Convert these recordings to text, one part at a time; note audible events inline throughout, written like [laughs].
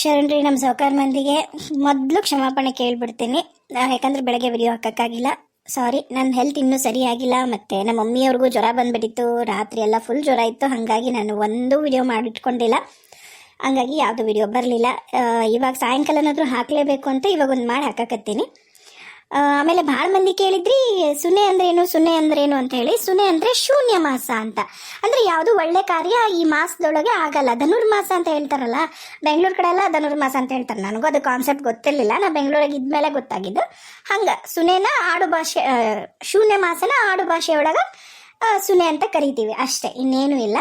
ಶರಣ್ರಿ ನಮ್ಮ ಸಹಕಾರ ಮಂದಿಗೆ ಮೊದಲು ಕ್ಷಮಾಪಣೆ ಕೇಳ್ಬಿಡ್ತೀನಿ. ಯಾಕಂದ್ರೆ ಬೆಳಗ್ಗೆ ವಿಡಿಯೋ ಹಾಕೋಕ್ಕಾಗಿಲ್ಲ. ಸಾರಿ ನನ್ನ ಹೆಲ್ತ್ ಇನ್ನೂ ಸರಿಯಾಗಿಲ್ಲ ಮತ್ತು ನಮ್ಮ ಮಮ್ಮಿಯವ್ರಿಗೂ ಜ್ವರ ಬಂದ್ಬಿಟ್ಟಿತ್ತು. ರಾತ್ರಿ ಎಲ್ಲ ಫುಲ್ ಜ್ವರ ಇತ್ತು, ಹಾಗಾಗಿ ನಾನು ಒಂದು ವಿಡಿಯೋ ಮಾಡಿಟ್ಕೊಂಡಿಲ್ಲ. ಹಂಗಾಗಿ ಯಾವುದು ವಿಡಿಯೋ ಬರಲಿಲ್ಲ. ಇವಾಗ ಸಾಯಂಕಾಲನಾದರೂ ಹಾಕಲೇಬೇಕು ಅಂತ ಇವಾಗ ಒಂದು ಮಾಡಿ ಹಾಕಕತ್ತೀನಿ. ಆಮೇಲೆ ಭಾಳ ಮಂದಿ ಕೇಳಿದ್ರಿ, ಸುನೆ ಅಂದ್ರೇನು ಸುನೆ ಅಂದ್ರೇನು ಅಂತ ಹೇಳಿ, ಸುನೆ ಅಂದ್ರೆ ಶೂನ್ಯ ಮಾಸ ಅಂತ. ಅಂದ್ರೆ ಯಾವುದು ಒಳ್ಳೆ ಕಾರ್ಯ ಈ ಮಾಸದೊಳಗೆ ಆಗಲ್ಲ. ಧನುರ್ಮಾಸ ಅಂತ ಹೇಳ್ತಾರಲ್ಲ, ಬೆಂಗಳೂರು ಕಡೆ ಎಲ್ಲ ಧನುರ್ಮಾಸ ಅಂತ ಹೇಳ್ತಾರೆ. ನನಗೂ ಅದು ಕಾನ್ಸೆಪ್ಟ್ ಗೊತ್ತಿರಲಿಲ್ಲ. ನಾ ಬೆಂಗಳೂರಿಗೆ ಇದ್ಮೇಲೆ ಗೊತ್ತಾಗಿದ್ದು. ಹಂಗ ಸುನೆನ ಆಡು ಭಾಷೆ ಶೂನ್ಯ ಮಾಸನ ಆಡು ಭಾಷೆಯೊಳಗ ಸುನೆ ಅಂತ ಕರಿತೀವಿ, ಅಷ್ಟೇ, ಇನ್ನೇನು ಇಲ್ಲ.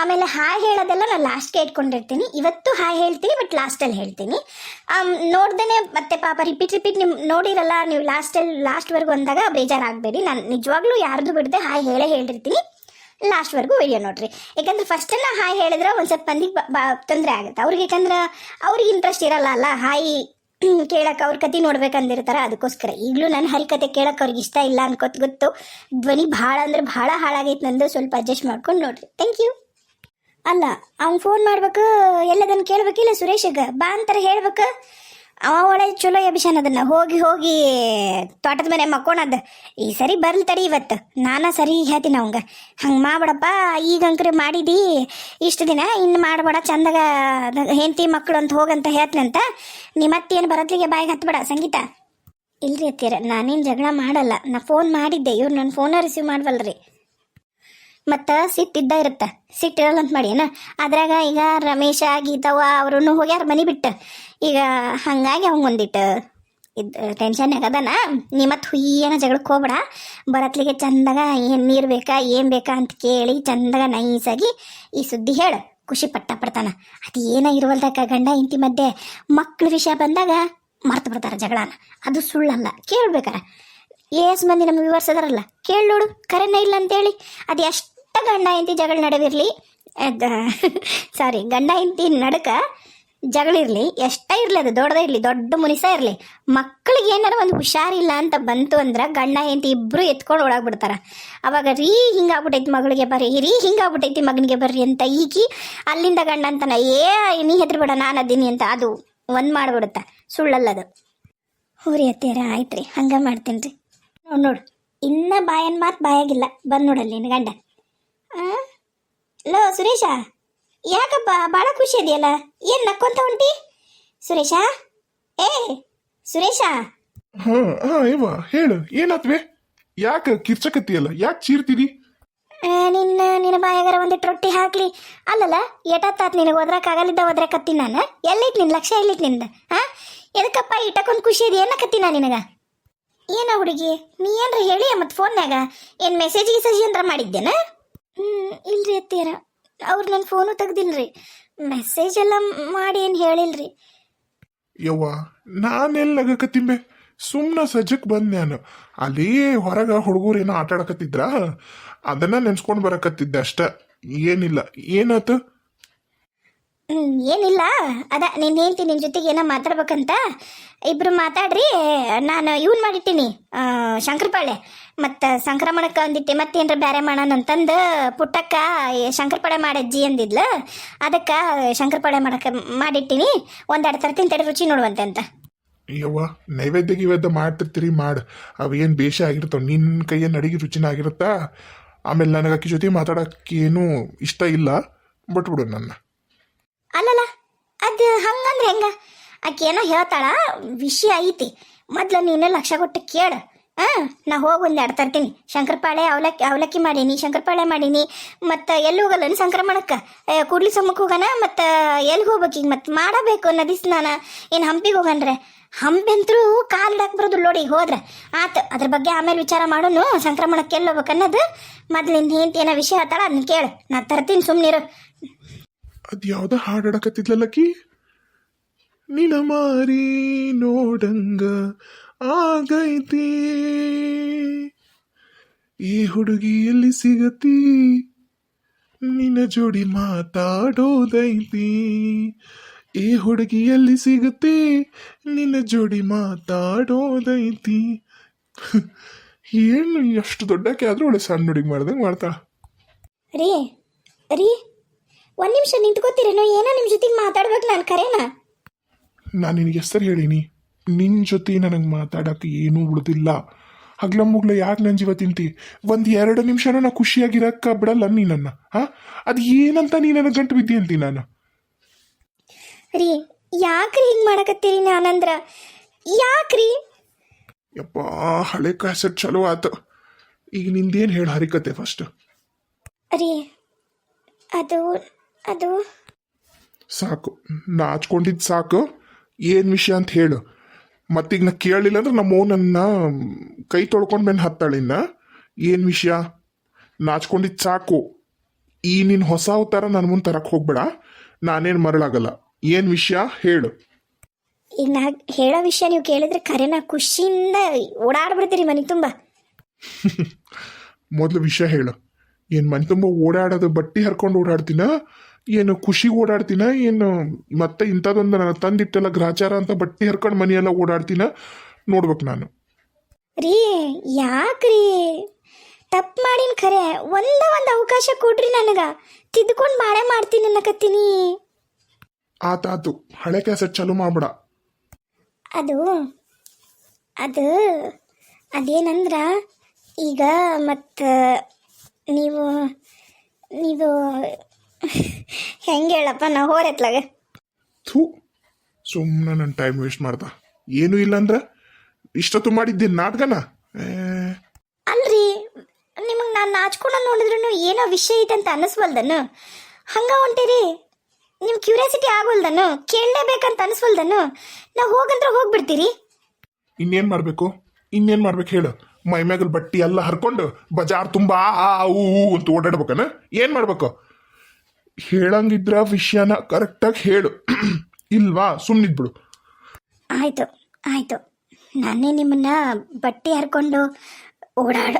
ಆಮೇಲೆ ಹಾಯ್ ಹೇಳೋದೆಲ್ಲ ನಾನು ಲಾಸ್ಟ್ಗೆ ಇಟ್ಕೊಂಡಿರ್ತೀನಿ. ಇವತ್ತು ಹಾಯ್ ಹೇಳ್ತೀನಿ ಬಟ್ ಲಾಸ್ಟಲ್ಲಿ ಹೇಳ್ತೀನಿ. ನೋಡ್ದೇ ಮತ್ತೆ ಪಾಪ ರಿಪೀಟ್ ರಿಪೀಟ್ ನಿಮ್ಮ ನೋಡಿರಲ್ಲ, ನೀವು ಲಾಸ್ಟಲ್ಲಿ ಲಾಸ್ಟ್ವರೆಗೂ ಅಂದಾಗ ಬೇಜಾರಾಗಬೇಡಿ. ನಾನು ನಿಜವಾಗ್ಲೂ ಯಾರ್ದು ಬಿಡದೆ ಹಾಯ್ ಹೇಳೇ ಹೇಳಿರ್ತೀನಿ ಲಾಸ್ಟ್ವರೆಗೂ ವಿಡಿಯೋ ನೋಡ್ರಿ. ಯಾಕಂದ್ರೆ ಫಸ್ಟನ್ನ ಹಾಯ್ ಹೇಳಿದ್ರೆ ಒಂದು ಸ್ವಲ್ಪ ಮಂದಿಗೆ ತೊಂದರೆ ಆಗುತ್ತೆ. ಅವ್ರಿಗೆ ಯಾಕಂದ್ರೆ ಅವ್ರಿಗೆ ಇಂಟ್ರೆಸ್ಟ್ ಇರಲ್ಲ ಅಲ್ಲ, ಹಾಯ್ [clears throat] ಕೇಳಕ್ಕೆ ಅವ್ರ ಕತೆ ನೋಡ್ಬೇಕಂದಿರ್ತಾರ, ಅದಕ್ಕೋಸ್ಕರ. ಈಗಲೂ ನನ್ನ ಹರಿಕತೆ ಕೇಳಕ್ಕೆ ಅವ್ರಿಗೆ ಇಷ್ಟ ಇಲ್ಲ ಅನ್ಕೋತ ಗೊತ್ತು. ಧ್ವನಿ ಭಾಳ ಅಂದ್ರೆ ಭಾಳ ಹಾಳಾಗೈತೆ ನಂದು, ಸ್ವಲ್ಪ ಅಡ್ಜಸ್ಟ್ ಮಾಡ್ಕೊಂಡು ನೋಡ್ರಿ. ಥ್ಯಾಂಕ್ ಯು ಅಲ್ಲ, ಅವ್ನು ಫೋನ್ ಮಾಡ್ಬೇಕು ಎಲ್ಲದನ್ನು ಕೇಳ್ಬೇಕಿಲ್ಲ ಸುರೇಶಗ? ಬಾ ಅಂತಾರೆ ಹೇಳ್ಬೇಕು. ಅವ ಚಲೋ ಎಬಿಷನ್ ಅದನ್ನ. ಹೋಗಿ ಹೋಗಿ ತೋಟದ ಮನೆ ಮಕ್ಕೋಣದ. ಈ ಸರಿ ಬರ್ಲಿ ತಡಿ ಇವತ್ತು. ನಾನ ಸರಿ ಹೇಳ್ತೀನಿ ಅವಂಗ. ಹಂಗೆ ಮಾಡ್ಬೇಡಪ್ಪ. ಈಗ ಅಂಕ್ರಿ ಮಾಡಿದಿ. ಇಷ್ಟು ದಿನ ಇನ್ನು ಮಾಡ್ಬೇಡ. ಚಂದಾಗ ಹೆಂಡತಿ ಮಕ್ಕಳು ಅಂತ ಹೋಗಂತ ಹೇಳ್ತೀನಂತ ನೀ ಮತ್ತೇನು ಬರತ್ಲಿಗೆ ಬಾಯಿಗೆ ಹತ್ಬೇಡ, ಸಂಗೀತ? ಇಲ್ರಿ ಅತ್ತೀರ ನಾನೇನು ಜಗಳ ಮಾಡಲ್ಲ. ನಾ ಫೋನ್ ಮಾಡಿದ್ದೆ. ಇವ್ರು ನನ್ನ ಫೋನ ರಿಸೀವ್ ಮಾಡ್ವಲ್ರಿ. ಮತ್ತು ಸಿಟ್ಟಿದ್ದ ಇರುತ್ತೆ. ಸಿಟ್ಟಿರಲ್ಲ ಅಂತ ಮಾಡಿ ಏನ? ಅದ್ರಾಗ ಈಗ ರಮೇಶ ಗೀತವ್ವ ಅವ್ರೂ ಹೋಗ್ಯಾರ ಮನೆ ಬಿಟ್ಟು. ಈಗ ಹಂಗಾಗಿ ಅವಂಗ ಒಂದಿಟ್ಟು ಇದು ಟೆನ್ಷನ್ ಆಗದನ ನೀ ಮತ್ತೆ ಹುಯ್ಯನ ಜಗಳಕ್ಕೆ ಹೋಗ್ಬೇಡ. ಬರತ್ಲಿಗೆ ಚಂದಾಗ ಏನು ನೀರು ಬೇಕಾ, ಏನು ಬೇಕಾ ಅಂತ ಕೇಳಿ ಚಂದಾಗ ನೈಸಾಗಿ ಈ ಸುದ್ದಿ ಹೇಳು. ಖುಷಿ ಪಟ್ಟ ಪಡ್ತಾನ. ಅದು ಏನ ಇರುವಲ್ದಕ್ಕ ಗಂಡ ಇಂತಿ ಮಧ್ಯೆ? ಮಕ್ಳ ವಿಷಯ ಬಂದಾಗ ಮರ್ತು ಬಿಡ್ತಾರ ಜಗಳನ. ಅದು ಸುಳ್ಳಲ್ಲ. ಕೇಳ್ಬೇಕಾರ. ಏಸ್ ಮಂದಿ ನಮ್ಗೆ ವಿವರಿಸಿದಾರಲ್ಲ. ಕೇಳಿ ನೋಡು. ಕರೆನ ಇಲ್ಲ ಅಂತೇಳಿ. ಅದು ಎಷ್ಟು ಗಂಡ ಹೆಂಡತಿ ಜಗಳ ನಡೆದಿರಲಿ ಸಾರಿ ಗಂಡ ಹೆಂಡತಿ ನಡಕ ಜಗಳಿರಲಿ, ಎಷ್ಟೇ ಇರಲಿ ಅದು, ದೊಡ್ಡದೇ ಇರಲಿ, ದೊಡ್ಡ ಮುನಿಸ ಇರಲಿ. ಮಕ್ಕಳಿಗೆ ಏನಾರ ಒಂದು ಹುಷಾರಿಲ್ಲ ಅಂತ ಬಂತು ಅಂದ್ರೆ ಗಂಡ ಹೆಂಡತಿ ಇಬ್ರು ಎತ್ಕೊಂಡು ಒಳಗ್ಬಿಡ್ತಾರೆ ಅವಾಗ ರೀ ಹಿಂಗಾಗ್ಬಿಟ್ಟೈತಿ ಮಗಳಿಗೆ ಬರ್ರಿ, ರೀ ಹಿಂಗಾಗ್ಬಿಟ್ಟೈತಿ ಮಗನಿಗೆ ಬರ್ರಿ ಅಂತ ಈಗಿ ಅಲ್ಲಿಂದ ಗಂಡ ಅಂತಾನ, ಏ, ನೀ ಹೆದ್ರಬೇಡ, ನಾನು ಅದೀನಿ ಅಂತ ಅದು ಒಂದು ಮಾಡಿಬಿಡುತ್ತೆ. ಸುಳ್ಳಲ್ಲದು. ಹೂರಿ ಅತ್ತೀರ ಆಯ್ತು ರೀ ಹಂಗೆ ಮಾಡ್ತೀನಿ ರೀ ನೋಡು ನೋಡು, ಇನ್ನ ಬಾಯನ್ ಮಾತು ಬಾಯಾಗಿಲ್ಲ. ಬಂದು ನೋಡಲ್ಲಿ ಗಂಡ. ಲೋ ಸುರೇಶ ಯಾಕಪ್ಪ ಭಾಳ ಖುಷಿ ಇದೆಯಲ್ಲ? ಏನು ನಕ್ಕೊಂತ ಹೊಂಟಿ ಸುರೇಶ? ಏ ಸುರೇಶ? ಹಾ ಹಾ ಇವ ಹೇಳು ಏನಾತ್ವೆ? ಯಾಕೆ ಕಿರ್ಚಕತ್ತಿಯಲ್ಲ? ಯಾಕೆ ಚೀರ್ತೀರಿ ಆ, ನಿನ್ನ ನಿನ್ನ ಬಾಯಾಗರ ಒಂದಿಟ್ಟು ರೊಟ್ಟಿ ಹಾಕ್ಲಿ. ಅಲ್ಲಲ್ಲ ಏಟತ್ತಾತ್ ನಿನಗೆ ಒದ್ರಕ್ಕಾಗಲಿದ್ದ ಕತ್ತಿ ನಾನು. ಎಲ್ಲಿಟ್ ನಿನ್ ಲಕ್ಷ ಎಲ್ಲಿಟ್ನಿಂದ ಹಾ ಎದಕ್ಕಪ್ಪ ಇಟ್ಟಕ್ಕೊಂದು ಖುಷಿ ಇದೆ ಏನಕತ್ತಿ ನಾ ನಿನಗ? ಏನ ಹುಡುಗಿ ನೀ ಏನ್ರ ಹೇಳಿ ಮತ್ತೆ ಫೋನ್ಯಾಗ ಏನು ಮೆಸೇಜ್ ಗಿಸೇಜ್ ಏನ್ರ ಮಾಡಿದ್ದೇನ? ಇಲ್ರಿ ಅತ್ತೀರ ಅವ್ರು ನನ್ನ ಫೋನು ತೆಗ್ದಿಲ್ರಿ ಮೆಸೇಜ್ ಎಲ್ಲ ಮಾಡಿ ಏನು ಹೇಳಿಲ್ರಿ. ಯವ್ವ ನಾನೆಲ್ಲ ನಗಕತ್ತಿಂಬೆ? ಸುಮ್ಮನೆ ಸಜ್ಜಕ್ ಬಂದ್ ನಾನು. ಅಲ್ಲಿ ಹೊರಗ ಹುಡುಗರು ಏನೋ ಆಟ ಆಡಕತ್ತಿದ್ರ ಅದನ್ನ ನೆನ್ಸ್ಕೊಂಡ್ ಬರಕತ್ತಿದ್ದೆ ಅಷ್ಟ. ಏನಿಲ್ಲ. ಹ್ಮ್, ಏನಿಲ್ಲ. ಅದ ನಿನ್ನ ಹೇಳ್ತೀನಿ ನಿನ್ನ ಜೊತೆಗೆ ಏನೋ ಮಾತಾಡ್ಬೇಕಂತ. ಇಬ್ರು ಮಾತಾಡ್ರಿ, ನಾನು ಇವನ್ ಮಾಡಿಟ್ಟಿನಿ ಶಂಕರಪಾಳೆ. ಮತ್ತು ಸಂಕ್ರಮಣಕ್ಕೆ ಒಂದಿಟ್ಟೆ ಮತ್ತೇನ್ರ ಬೇರೆ ಮಾಡೋಣ ಅಂತಂದು ಪುಟ್ಟಕ್ಕ ಶಂಕರಪಾಳೆ ಮಾಡಜ್ಜಿ ಅಂದಿದ್ಲು. ಅದಕ್ಕೆ ಶಂಕರಪಾಳೆ ಮಾಡಕ್ಕೆ ಮಾಡಿಟ್ಟಿನಿ. ಒಂದೆರಡು ಥರ ತಿಂತಡಿ ರುಚಿ ನೋಡುವಂತೆ ಅಂತ. ಅಯ್ಯವ್ವ ನೈವೇದ್ಯ ಗಿವೇದ್ಯ ಮಾಡ್ತಿರ್ತೀರಿ, ಮಾಡ್. ಅವೇನು ಬೇಷ ಆಗಿರ್ತಾವ ನಿನ್ನ ಕೈಯನ್ನು ಅಡಿಗೆ ರುಚಿನ ಆಗಿರುತ್ತಾ? ಆಮೇಲೆ ನನಗೆ ಆಕಿ ಜೊತೆ ಮಾತಾಡೋಕ್ಕೇನು ಇಷ್ಟ ಇಲ್ಲ. ಬಿಟ್ಬಿಡು ನನ್ನ. ಅಲ್ಲಲ್ಲ, ಅದು ಹಂಗಂದ್ರೆ ಹೆಂಗ? ಏನೋ ಹೇಳ್ತಾಳ, ವಿಷಯ ಐತಿ. ಮೊದ್ಲು ನೀನು ಲಕ್ಷ ಕೊಟ್ಟು ಕೇಳು. ಹಾಂ ನಾ ಹೋಗಿ ಒಂದು ಎರಡು ತರ್ತೀನಿ. ಶಂಕರಪಾಳೆ ಅವಲಕ್ಕಿ ಅವಲಕ್ಕಿ ಮಾಡೀನಿ, ಶಂಕರಪಾಳೆ ಮಾಡೀನಿ. ಮತ್ತು ಎಲ್ಲಿ ಹೋಗಲ್ಲ ಸಂಕ್ರಮಣಕ್ಕೆ ಕೂಡ್ಲಿ ಸಮ್ಮಕ್ಕೆ ಹೋಗೋಣ, ಮತ್ತು ಎಲ್ಲಿ ಹೋಗ್ಬೇಕು ಈಗ? ಮತ್ತು ಮಾಡಬೇಕು ನದಿ ಸ್ನಾನ ಏನು ಹಂಪಿಗೆ ಹೋಗನ್ರೆ ಕಾಲು ಇಡಕ್ಕೆ ಬರೋದು ನೋಡಿ ಹೋದ್ರೆ. ಆತು, ಅದ್ರ ಬಗ್ಗೆ ಆಮೇಲೆ ವಿಚಾರ ಮಾಡೋನು ಸಂಕ್ರಮಣಕ್ಕೆ ಎಲ್ಲಿ ಹೋಗ್ಬೇಕು ಅನ್ನೋದು. ಮೊದ್ಲಿಂದ ಏನೋ ವಿಷಯ ಹೇಳ್ತಾಳ ಅದನ್ನ ಕೇಳು. ನಾ ತರ್ತೀನಿ ಸುಮ್ಮನಿರು ಅದ್ ಯಾವ್ದ ಲಕ್ಕಿ ನಿನ ಮಾರಿ ನೋಡಂಗ ಆಗೈತಿ. ಈ ಹುಡುಗಿ ಎಲ್ಲಿ ಸಿಗತಿ? ನಿನ್ನ ಜೋಡಿ ಮಾತಾಡೋದೈತಿ. ಈ ಹುಡುಗಿ ಎಲ್ಲಿ ಸಿಗತಿ? ನಿನ್ನ ಜೋಡಿ ಮಾತಾಡೋದೈತಿ. [laughs] ಏನು, ಎಷ್ಟು ದೊಡ್ಡಕ್ಕೆ ಆದ್ರೂ ಒಳ್ಳೆ ಸಣ್ಣ ಹುಡುಗಿ ಮಾಡ್ದಂಗೆ ಮಾಡ್ತಾಳ. ರೀ ರೀ. ಒಂದು ನಿಮಿಷ ನಿಂತ್ಕೋತೀರೇನೋ? ಏನೋ ನಿಮ್ಮ ಜೊತೆಗೆ ಮಾತಾಡ್ಬೇಕು ನಾನು ಕರೆನಾ? ನಾನು ನಿನಗೆ ಹೆಸರು ಹೇಳೀನಿ. ನಿನ್ನ ಜೊತೆ ನನಗೆ ಮಾತಾಡಕ್ಕೆ ಏನೂ ಉಳಿದಿಲ್ಲ. ಹಗ್ಲ ಮುಗ್ಲ ಯಾಕೆ ನನ್ನ ಜೀವ ತಿಂತಿ? ಒಂದು ಎರಡು ನಿಮಿಷನೂ ನಾ ಖುಷಿಯಾಗಿರಕ್ಕ ಬಿಡಲ್ಲ ನೀ ನನ್ನ ಹಾ? ಅದು ಏನಂತ ನೀ ನನಗೆ ಗಂಟು ಬಿದ್ದಿ ಅಂತೀನಿ ನಾನು? ರೀ ಯಾಕ್ರಿ ಹಿಂಗೆ ಮಾಡಕತ್ತೀರಿ ನಾನಂದ್ರ? ಯಾಕ್ರಿ? ಯಪ್ಪ ಹಳೆ ಕ್ಯಾಸೆಟ್ ಚಲೋ ಆತು. ಈಗ ನಿಂದೇನು ಹೇಳಿ ಹರಿಕತೆ ಫಸ್ಟ್ ರೀ ಅದು ಅದು? ಸಾಕು. ನಾಚ್ಕೊಂಡಿದ್ದು ಸಾಕು. ಏನು ವಿಷಯ ಅಂತ ಹೇಳು. ಮತ್ತೀಗ ನಾ ಕೇಳಲಿಲ್ಲ ಅಂದ್ರೆ ನಮ್ಮ ನನ್ನ ಕೈ ತೊಳ್ಕೊಂಡ್ ಮೇಲೆ ಹತ್ತಾಳಿನ್ನ ಏನು ವಿಷಯ? ನಾಚ್ಕೊಂಡಿದ್ದು ಸಾಕು. ಈ ನಿನ್ನ ಹೊಸ ಅವತಾರ ನನ್ನ ಮುಂದೆ ತರಕ್ಕೆ ಹೋಗ್ಬೇಡ. ನಾನೇನು ಮರಳಾಗಲ್ಲ. ಏನು ವಿಷಯ? ಹೇಳು. ಈಗ ನಾ ಹೇಳೋ ವಿಷಯ ನೀವು ಕೇಳಿದ್ರೆ ಕರೆನ ಖುಷಿಯಿಂದ ಓಡಾಡ್ಬಿಡ್ತೀರಿ ಮನೆ ತುಂಬ. [laughs] ಮೊದಲು ವಿಷಯ ಹೇಳು. ಏನು ಮನೆ ತುಂಬ ಓಡಾಡೋದು ಬಟ್ಟಿ ಹರ್ಕೊಂಡು ಓಡಾಡ್ತೀನ? ಏನು ಖುಷಿಗೆ ಓಡಾಡ್ತೀನ? ಏನು ಮತ್ತೆ ಇಂಥದ್ದೊಂದು ನಾನು ತಂದಿಟ್ಟೆಲ್ಲ ಗ್ರಾಚಾರ ಅಂತ ಬಟ್ಟೆ ಹರ್ಕೊಂಡು ಮನೆಯೆಲ್ಲ ಓಡಾಡ್ತೀನ? ನೋಡ್ಬೇಕು ನಾನು. ರೀ ಯಾಕ್ರಿ? ತಪ್ಪು ಮಾಡಿನ ಖರೆ. ಒಂದ ಒಂದು ಅವಕಾಶ ಕೊಡ್ರಿ ನನಗ. ತಿದ್ಕೊಂಡು ಮಾಡೇ ಮಾಡ್ತೀನಿ ಅನ್ನಕತ್ತೀನಿ. ಆತಾತು ಹಳೆ ಕ್ಯಾಸೆಟ್ ಚಾಲು ಮಾಡ್ಬಿಡ. ಅದು ಅದು ಅದೇನಂದ್ರ ಈಗ ಮತ್ತು ನೀವು ನೀವು ಹೆಂಗೆ ಹೇಳಪ್ಪ ನಾ ಹೋರೆತ್ಲಾಗ ಥೂ ಸುಮ್ಮನೆ ನನ್ನ ಟೈಮ್ ವೇಸ್ಟ್ ಮಾಡ್ದ. ಏನು ಇಲ್ಲ ಅಂದ್ರ? ಇಷ್ಟೊತ್ತು ಮಾಡಿದ್ದೆ ನಾಟಕನ? ಅಲ್ರಿ ನಿಮಗೆ ನಾನು ನಾಚ್ಕೊಂಡು ನೋಡಿದ್ರು ಏನೋ ವಿಷಯ ಐತೆ ಅಂತ ಅನ್ನಿಸ್ವಲ್ದನು. ಹಂಗ ಹೊಂಟಿರಿ ನಿಮ್ ಕ್ಯೂರಿಯಾಸಿಟಿ ಆಗೋಲ್ದನು ಕೇಳಲೇಬೇಕಂತ ಅನಿಸ್ವಲ್ದನು ನಾ ಹೋಗಂದ್ರೆ ಹೋಗ್ಬಿಡ್ತೀರಿ. ಇನ್ನೇನ್ ಮಾಡ್ಬೇಕು? ಇನ್ನೇನ್ ಮಾಡ್ಬೇಕು ಹೇಳು? ಮೈ ಮ್ಯಾಗಲ್ ಬಟ್ಟಿ ಎಲ್ಲ ಹರ್ಕೊಂಡು ಬಜಾರ್ ತುಂಬಾ ಆ ಆ, ಊ ಊ ಅಂತ ಓಡಾಡ್ಬೇಕನ? ಏನ್ ಮಾಡ್ಬೇಕು? ಹೇಳಂಗಿದ್ರ ವಿಷಯನ ಕರೆಕ್ಟಾಗಿ ಹೇಳು. ಇಲ್ವಾ? ಸುಮ್ಮನಿದ್ಬಿಡು ಆಯ್ತು ಆಯ್ತು. ನಾನೇ ನಿಮ್ಮನ್ನ ಬಟ್ಟೆ ಹರ್ಕೊಂಡು ಓಡಾಡ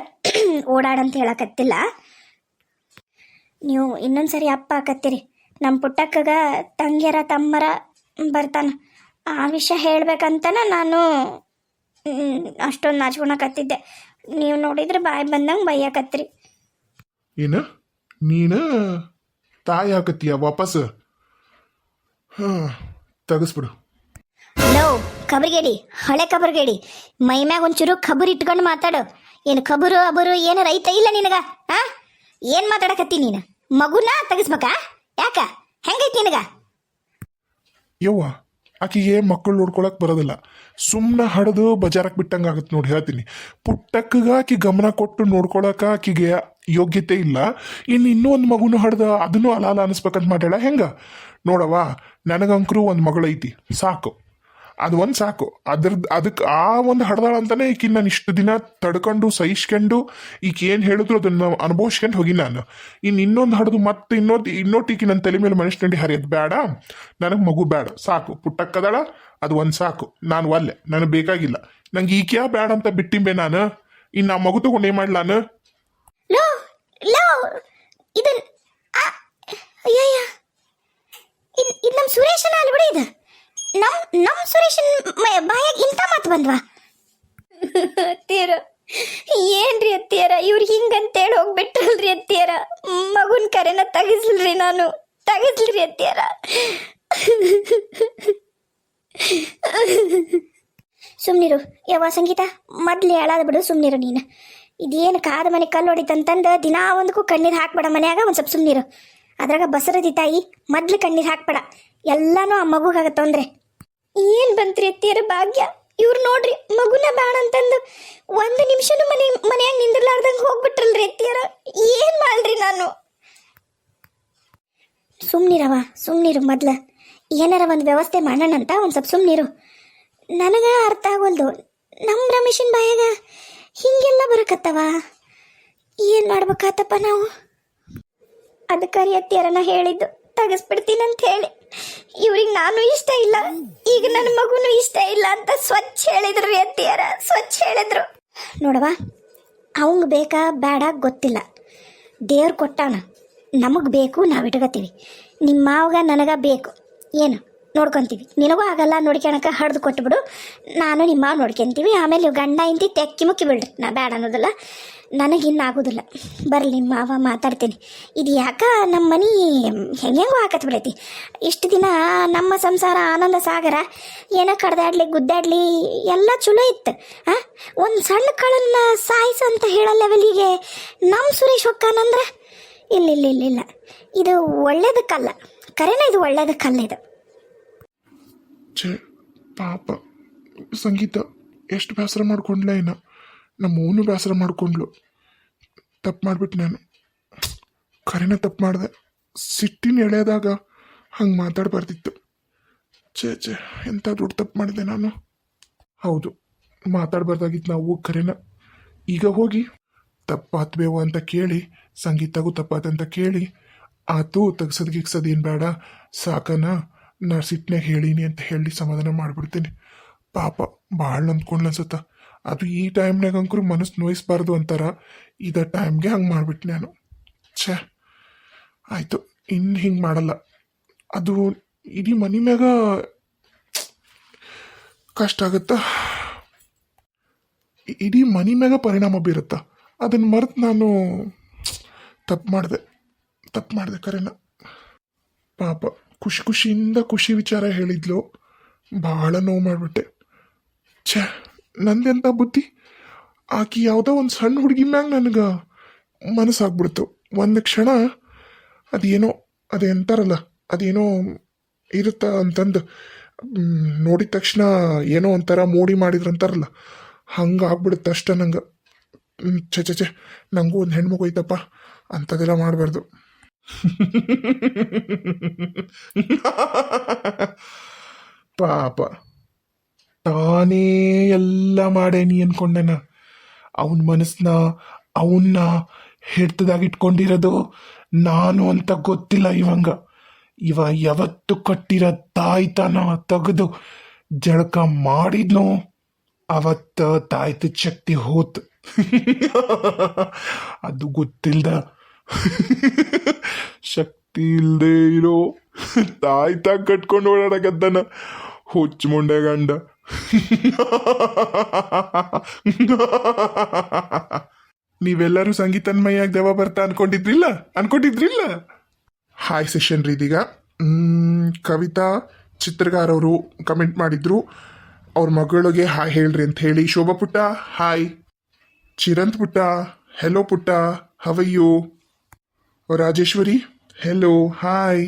ಓಡಾಡಂತ ಹೇಳಕತ್ತಿಲ್ಲ. ನೀವು ಇನ್ನೊಂದ್ಸರಿ ಅಪ್ಪ ಆಕತ್ತೀರಿ ನಮ್ಮ ಪುಟ್ಟಕ್ಕಗ ತಂಗಿಯರ ತಮ್ಮರ ಬರ್ತಾನ. ಆ ವಿಷಯ ಹೇಳ್ಬೇಕಂತನ ನಾನು ಅಷ್ಟೊಂದು ನಾಚ್ಕೊಳಕತ್ತಿದ್ದೆ. ನೀವು ನೋಡಿದ್ರೆ ಬಾಯಿ ಬಂದಂಗೆ ಬೈಯಕತ್ರಿ. ಏನ? ನೀನ? ತಾಯಿ ಹಾಕತ್ತೀಯ ವಾಪಸ್ ತಗಸ್ಬಿಡು. ಹಲೋ ಲೋ ಕಬರ್ಗೇಡಿ ಹಳೆ ಕಬರ್ಗೇಡಿ. ಮೈ ಮ್ಯಾಗ ಒಂಚೂರು ಖಬರ್ ಇಟ್ಕೊಂಡು ಮಾತಾಡು. ಏನು ಖಬರು ಅಬರು ಏನು ರೈತ ಇಲ್ಲ ನಿನಗ ಆ? ಏನ್ ಮಾತಾಡಕತ್ತಿ ನೀನು? ಮಗುನ ತೆಗಿಸ್ಬೇಕಾ? ಯಾಕ? ಹೆಂಗೈತಿ ನಿನಗ? ಯವ್ವ ಆಕಿಗೆ ಮಕ್ಕಳು ನೋಡ್ಕೊಳಕ್ ಬರೋದಿಲ್ಲ. ಸುಮ್ಮನೆ ಹಡದು ಬಜಾರಕ್ಕೆ ಬಿಟ್ಟಂಗೆ ಆಗತ್ತೆ ನೋಡಿ ಹೇಳ್ತೀನಿ. ಪುಟ್ಟಕ್ಕಗ ಆಕಿ ಗಮನ ಕೊಟ್ಟು ನೋಡ್ಕೊಳಕ ಆಕಿಗೆ ಯೋಗ್ಯತೆ ಇಲ್ಲ. ಇನ್ನು ಇನ್ನೂ ಒಂದು ಮಗುನು ಹಡ್ದ, ಅದನ್ನು ಅಲಾಲ ಅನಿಸ್ಬೇಕಂತ ಮಾಡ್ಯಾಳ ಹೆಂಗ? ನೋಡವ್ವ, ನನಗಂಕರು ಒಂದು ಮಗಳೈತಿ. ಸಾಕು. ಅದು ಒಂದು ಸಾಕು. ಅದ್ರದ್ದು ಅದಕ್ಕೆ ಆ ಒಂದು ಹಡ್ದಾಳ ಅಂತಾನೆ ಈಕಿ ನಾನು ಇಷ್ಟು ದಿನ ತಡ್ಕೊಂಡು ಸಹಿಸ್ಕೊಂಡು ಈಕೆ ಏನು ಹೇಳಿದ್ರು ಅದನ್ನು ಅನುಭವಿಸ್ಕೊಂಡು ಹೋಗಿ ನಾನು. ಇನ್ನು ಇನ್ನೊಂದು ಹಡ್ದು ಮತ್ತೆ ಇನ್ನೊಂದು ಇನ್ನೊಟ್ಟು ಟೀಕಿ ನನ್ನ ತಲೆ ಮೇಲೆ ಮನುಷ್ಯನಂಡಿ ಹರಿಯೋದು ಬೇಡ ನನಗೆ ಮಗು ಬೇಡ ಸಾಕು. ಪುಟ್ಟಕ್ಕದಳ, ಅದು ಒಂದು ಸಾಕು. ನಾನು ಒಲ್ಲೆ. ನನಗೆ ಬೇಕಾಗಿಲ್ಲ. ನಂಗೆ ಈಕ್ಯಾ ಬೇಡ ಅಂತ ಬಿಟ್ಟಿಂಬೆ ನಾನು. ಇನ್ನು ಆ ಮಗು ತಗೊಂಡು ಏನು ಮಾಡ್ಲ ನಾನು? ಲೋ ಲೋ ಇದನ್ ಆ, ಅಯ್ಯಯ್ಯ. ಇದು ಇದು ನಮ್ಮ ಸುರೇಶನ ಅಲ್ಬಿಡಿ ಇದು. ನಮ್ ನಮ್ಮ ಸುರೇಶನ್ ಬಾಯಾಗ ಇಂಥ ಮಾತು ಬಂದ್ವಾ? ಅತ್ತಿಯರ ಏನ್ರಿ ಅತ್ತಿಯರ? ಇವ್ರು ಹಿಂಗಂತೇಳಿ ಹೋಗ್ಬಿಟ್ರಲ್ರಿ ಅತ್ತಿಯರ. ಮಗುನ್ ಕರೆನ ತೆಗಿಸ್ಲ್ರಿ ನಾನು. ತೆಗಿಸ್ಲ್ರಿ ಅತ್ತಿಯರ. ಸುಮ್ನಿರು ಯಾವ ಸಂಗೀತ. ಮೊದ್ಲು ಹೇಳಾದ ಬಿಡು ಸುಮ್ನಿರು ನೀನು. ಇದೇನು ಕಾದ ಮನೆ ಕಲ್ಲು ಹೊಡಿತಂತಂದು ದಿನಾ ಒಂದಕ್ಕೂ ಕಣ್ಣೀರು ಹಾಕ್ಬೇಡ ಮನ್ಯಾಗ, ಒಂದು ಸ್ವಲ್ಪ ಸುಮ್ನಿರು. ಅದ್ರಾಗ ಬಸರದಿ ತಾಯಿ, ಮೊದ್ಲು ಕಣ್ಣೀರು ಹಾಕ್ಬೇಡ. ಎಲ್ಲಾನು ಆ ಮಗುಗಾಗ ತೊಂದ್ರೆ. ಏನ್ ಬಂತ್ರಿ ಅತ್ತಿಯರ ಭಾಗ್ಯ? ಇವ್ರು ನೋಡ್ರಿ, ಮಗುನ ಬೇಡ ಅಂತಂದು ಒಂದು ನಿಮಿಷನೂ ಮನೆ, ಮನೆಯಾಗ ನಿಂದಿರ್ಲಾರ್ದಂಗೆ ಹೋಗ್ಬಿಟ್ರಲ್ರಿ ಅತ್ತಿಯರ. ಏನ್ ಮಾಡ್ರಿ ನಾನು? ಸುಮ್ನಿರವ ಸುಮ್ನಿರು ಮೊದ್ಲ. ಏನಾರ ಒಂದು ವ್ಯವಸ್ಥೆ ಮಾಡೋಣಂತ ಒಂದು ಸ್ವಲ್ಪ ಸುಮ್ನಿರು. ನನಗ ಅರ್ಥ ಆಗೋಲ್ದು ನಮ್ಮ ರಮೇಶನ್ ಬಾಯಾಗ ಹಿಂಗೆಲ್ಲ ಬರಕತ್ತವ? ಏನು ಮಾಡ್ಬೇಕಾತಪ್ಪ ನಾವು? ಅದಕ್ಕರಿ ಅತ್ತಿಯರನ್ನ ಹೇಳಿದ್ದು ತಗಸ್ಬಿಡ್ತೀನಂತ ಹೇಳಿ ಇವ್ರಿಗೆ ನಾನು ಇಷ್ಟ ಇಲ್ಲ. ಈಗ ನನ್ನ ಮಗುನು ಇಷ್ಟ ಇಲ್ಲ ಅಂತ ಸ್ವಚ್ಛ ಹೇಳಿದ್ರು ಅತ್ತಿಯರ ಸ್ವಚ್ಛ ಹೇಳಿದ್ರು. ನೋಡವಾ ಅವಂಗ ಬೇಕಾ ಬೇಡ ಗೊತ್ತಿಲ್ಲ. ದೇವ್ರು ಕೊಟ್ಟಾನ. ನಮಗೆ ಬೇಕು, ನಾವು ಇಟ್ಕೋತೀವಿ ನಿಮ್ಮ ಮಾವಗ ನನಗ ಬೇಕು. ಏನು? ನೋಡ್ಕೊಂತೀವಿ. ನಿನಗೂ ಆಗಲ್ಲ ನೋಡ್ಕೊಳಕ ಹಡ್ದು ಕೊಟ್ಬಿಡು. ನಾನು ನಿಮ್ಮ ನೋಡ್ಕೊತೀವಿ ಆಮೇಲೆ ನೀವು ಗಂಡ ಇಂತಿ ತೆಕ್ಕಿ ಮುಕ್ಕಿ ಬಿಡ್ರಿ ನಾ ಬೇಡ ಅನ್ನೋದಿಲ್ಲ. ನನಗಿನ್ನಾಗೋದಿಲ್ಲ ಬರಲಿ, ನಿಮ್ಮ ಮಾವ ಮಾತಾಡ್ತೀನಿ. ಇದು ಯಾಕ ನಮ್ಮ ಮನೆ ಹೆಂಗೆಂಗೋ ಹಾಕತ್ ಬಿಡೈತಿ. ಇಷ್ಟು ದಿನ ನಮ್ಮ ಸಂಸಾರ ಆನಂದ ಸಾಗರ, ಏನೋ ಕಡ್ದಾಡ್ಲಿ, ಗುದ್ದಾಡ್ಲಿ, ಎಲ್ಲ ಚಲೋ ಇತ್ತು. ಹಾಂ ಒಂದು ಸಣ್ಣ ಕಳನ್ನ ಸಾಯಿಸು ಅಂತ ಹೇಳೋ ಲೆವೆಲಿಗೆ ನಮ್ಮ ಸುರೇಶ್ ಹೊಕ್ಕಾನಂದ್ರೆ ಇಲ್ಲ ಇಲ್ಲ ಇಲ್ಲ ಇಲ್ಲ. ಇದು ಒಳ್ಳೇದಕ್ಕಲ್ಲ. ಕರೆನ ಇದು ಒಳ್ಳೇದಕ್ಕಲ್ಲ ಇದು. ಛೇ, ಪಾಪ. ಸಂಗೀತ, ಎಷ್ಟು ಬೇಸರ ಮಾಡ್ಕೊಂಡ್ಲ ಇನ್ನ. ನಮ್ಮ ಬೇಸರ ಮಾಡ್ಕೊಂಡ್ಲು. ತಪ್ಪು ಮಾಡ್ಬಿಟ್ಟು ನಾನು. ಕರೆನ ತಪ್ಪು ಮಾಡಿದೆ. ಸಿಟ್ಟಿನ ಎಳೆದಾಗ ಹಂಗೆ ಮಾತಾಡಬಾರ್ದಿತ್ತು ಛೇ ಛೇ ಎಂಥ ದೊಡ್ಡ ತಪ್ಪು ಮಾಡಿದೆ ನಾನು. ಹೌದು ಮಾತಾಡಬಾರ್ದಾಗಿತ್ತು ನಾವು ಕರೆನ. ಈಗ ಹೋಗಿ, ತಪ್ಪಾತ್ಬೇವು ಅಂತ ಕೇಳಿ, ಸಂಗೀತಗೂ ತಪ್ಪಾತಂತ ಕೇಳಿ, ಆತು ತೆಗ್ಸದ್ ಗಿಗ್ಸೋದು ಏನು ಬೇಡ, ಸಾಕನ. ನಾ ಸಿಟ್ನಾಗ ಹೇಳೀನಿ ಅಂತ ಹೇಳಿ ಸಮಾಧಾನ ಮಾಡಿಬಿಡ್ತೀನಿ. ಪಾಪ ಭಾಳ ಅಂದ್ಕೊಂಡು ಅನ್ಸತ್ತ ಅದು ಈ ಟೈಮ್ನಾಗ ಅಂಕರು ಮನಸ್ಸು ನೋಯಿಸ್ಬಾರ್ದು ಅಂತಾರ. ಇದ ಟೈಮ್ಗೆ ಹಂಗೆ ಮಾಡಿಬಿಟ್ಟು ನಾನು. ಛೇ, ಆಯಿತು ಇನ್ನು ಹಿಂಗೆ ಮಾಡಲ್ಲ. ಅದು ಇಡೀ ಮನೆ ಮ್ಯಾಗ ಕಷ್ಟ ಆಗುತ್ತಾ? ಇಡೀ ಮನೆ ಮ್ಯಾಗ ಪರಿಣಾಮ ಬೀರುತ್ತ? ಅದನ್ನು ಮರೆತು ನಾನು ತಪ್ಪು ಮಾಡಿದೆ. ತಪ್ಪು ಮಾಡಿದೆ ಕರೆನ. ಪಾಪ. ಖುಷಿ ಖುಷಿಯಿಂದ ಖುಷಿ ವಿಚಾರ ಹೇಳಿದ್ಲು. ಭಾಳ ನೋವು ಮಾಡಿಬಿಟ್ಟೆ. ಛೇ, ನಂದೆಂತ ಬುದ್ಧಿ? ಆಕಿ ಯಾವುದೋ ಒಂದು ಸಣ್ಣ ಹುಡುಗಿ ಮ್ಯಾಗ ನನಗೆ ಮನಸ್ಸಾಗ್ಬಿಡ್ತು. ಒಂದು ಕ್ಷಣ ಅದೇನೋ, ಅದೇ ಅಂತಾರಲ್ಲ, ಅದೇನೋ ಇರುತ್ತ ಅಂತಂದು ನೋಡಿದ ತಕ್ಷಣ ಏನೋ ಒಂಥರ ಮೋಡಿ ಮಾಡಿದ್ರು ಅಂತಾರಲ್ಲ ಹಂಗೆ ಆಗ್ಬಿಡುತ್ತೆ ಅಷ್ಟೇ ನಂಗೆ. ಛೆ ಛೆ ಛೆ ನನಗೂ ಒಂದು ಹೆಣ್ಮಗು ಐತಪ್ಪ ಅಂಥದ್ದೆಲ್ಲ ಮಾಡಬಾರ್ದು. [laughs] ಪಾಪ. ತಾನೇ ಎಲ್ಲ ಮಾಡೇನಿ ಅನ್ಕೊಂಡೆನ? ಅವನ ಮನಸ್ಸನ್ನ ಅವನ್ನ ಹಿಡ್ತದಾಗ ಇಟ್ಕೊಂಡಿರೋದು ನಾನು ಅಂತ ಗೊತ್ತಿಲ್ಲ ಇವಂಗ. ಇವ ಯಾವತ್ತು ಕಟ್ಟಿರೋ ತಾಯ್ತನ ತೆಗೆದು ಜಳಕ ಮಾಡಿದ್ನು, ಅವತ್ತ ತಾಯ್ತ ಶಕ್ತಿ ಹೋತ್. [laughs] ಅದು ಗೊತ್ತಿಲ್ದ ಶಕ್ತಿ ಇಲ್ಲದೆ ಇರೋ ತಾಯಿ ತಾಯಿ ಕಟ್ಕೊಂಡು ಓಡಾಡಕತ್ತಾನ. ಹುಚ್ಚ ಮುಂಡೆ ಗಂಡ. ನೀವೆಲ್ಲರೂ ಸಂಗೀತನ್ಮಯಾಗಿ ದೆವ ಬರ್ತಾ ಅನ್ಕೊಂಡಿದ್ರಿಲ್ಲ? ಅನ್ಕೊಂಡಿದ್ರಿಲ್ಲ? ಹಾಯ್ ಸೆಷನ್ ರೀ ಇದೀಗ ಕವಿತಾ, ಚಿತ್ರಗಾರ್ ಅವರು ಕಮೆಂಟ್ ಮಾಡಿದ್ರು. ಅವ್ರ ಮಗಳಿಗೆ ಹಾಯ್ ಹೇಳ್ರಿ ಅಂತ ಹೇಳಿ. ಶೋಭಾ ಪುಟ್ಟ ಹಾಯ್ ಚಿರಂತ್ ಪುಟ್ಟ ಹೆಲೋ ಪುಟ್ಟ ಹವಯ್ಯು ರಾಜೇಶ್ವರಿ ಹೆಲೋ ಹಾಯ್